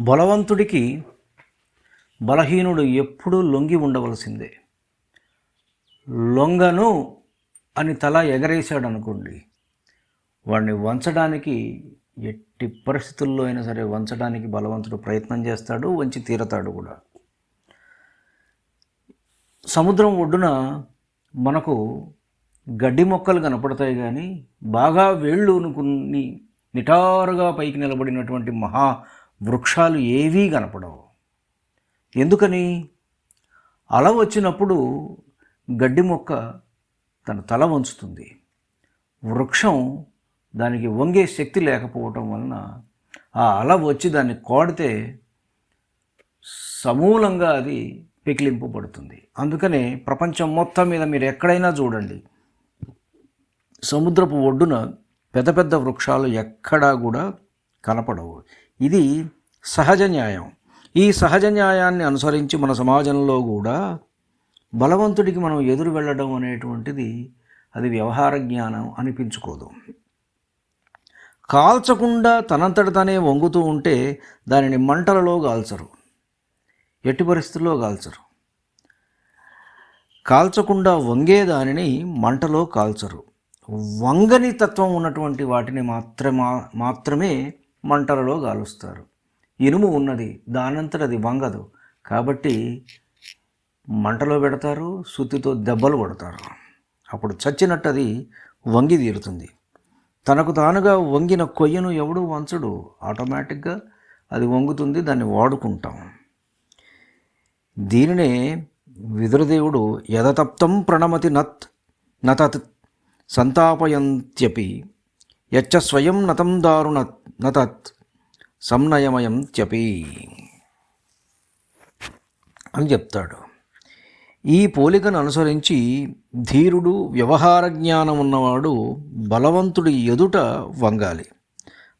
బలవంతుడికి బలహీనుడు ఎప్పుడూ లొంగి ఉండవలసిందే. లొంగను అని తల ఎగరేశాడు అనుకోండి వాడిని వంచడానికి ఎట్టి పరిస్థితుల్లో అయినా సరే వంచడానికి బలవంతుడు ప్రయత్నం చేస్తాడు వంచి తీరతాడు కూడా. సముద్రం ఒడ్డున మనకు గడ్డి మొక్కలు కనపడతాయి కానీ బాగా వేళ్ళు అనుకుని నిటారుగా పైకి నిలబడినటువంటి మహా వృక్షాలు ఏవీ కనపడవు. ఎందుకని? అల వచ్చినప్పుడు గడ్డి మొక్క తన తల వంచుతుంది. వృక్షం దానికి వంగే శక్తి లేకపోవటం వలన ఆ అల వచ్చి దాన్ని కోడితే సమూలంగా అది పికిలింపబడుతుంది. అందుకనే ప్రపంచం మొత్తం మీద మీరు ఎక్కడైనా చూడండి. సముద్రపు ఒడ్డున పెద్ద పెద్ద వృక్షాలు ఎక్కడా కూడా కనపడవు. ఇది సహజ న్యాయం. ఈ సహజ న్యాయాన్ని అనుసరించి మన సమాజంలో కూడా బలవంతుడికి మనం ఎదురు వెళ్ళడం అనేటువంటిది అది వ్యవహార జ్ఞానం అనిపించుకోదు. కాల్చకుండా తనంతట తనే వంగుతూ ఉంటే దానిని మంటలలో కాల్చరు. ఎట్టి పరిస్థితుల్లో కాల్చరు. కాల్చకుండా వంగే దానిని మంటలో కాల్చరు. వంగని తత్వం ఉన్నటువంటి వాటిని మాత్రమే మాత్రమే మంటలలో గాలుస్తారు. ఇనుము ఉన్నది దానంతట అది వంగదు. కాబట్టి మంటలో పెడతారు సుత్తితో దెబ్బలు కొడతారు. అప్పుడు చచ్చినట్టు అది వంగి తీరుతుంది. తనకు తానుగా వంగిన కొయ్యను ఎవడు వంచడు. ఆటోమేటిక్గా అది వంగుతుంది దాన్ని వాడుకుంటాం. దీనినే విదురదేవుడు యథతప్తం ప్రణమతి నత్ నతత్ సంతాపయంత్యపి యచ్చ స్వయం నతం దారుణ నతత్ సంనయమయం చెప్పి అని చెప్తాడు. ఈ పోలికను అనుసరించి ధీరుడు వ్యవహార జ్ఞానం ఉన్నవాడు బలవంతుడి ఎదుట వంగాలి.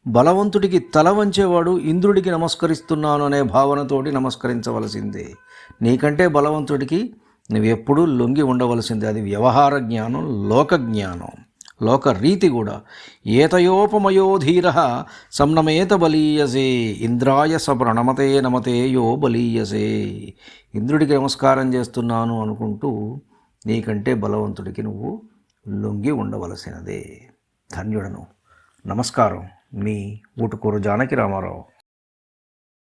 బలవంతుడికి తల వంచేవాడు ఇంద్రుడికి నమస్కరిస్తున్నాను అనే భావనతోటి నమస్కరించవలసిందే. నీకంటే బలవంతుడికి నువ్వు ఎప్పుడూ లొంగి ఉండవలసిందే. అది వ్యవహార జ్ఞానం లోక జ్ఞానం. లోక రీతి కూడా. ఏతయోపమయో ధీర సంనమేత బలీయసే ఇంద్రాయ స ప్రణమతే నమతే యో బలీయసే. ఇంద్రుడికి నమస్కారం చేస్తున్నాను అనుకుంటూ నీకంటే బలవంతుడికి నువ్వు లొంగి ఉండవలసినదే. ధన్యుడను. నమస్కారం మీ ఊటుకూరు జానకి రామారావు.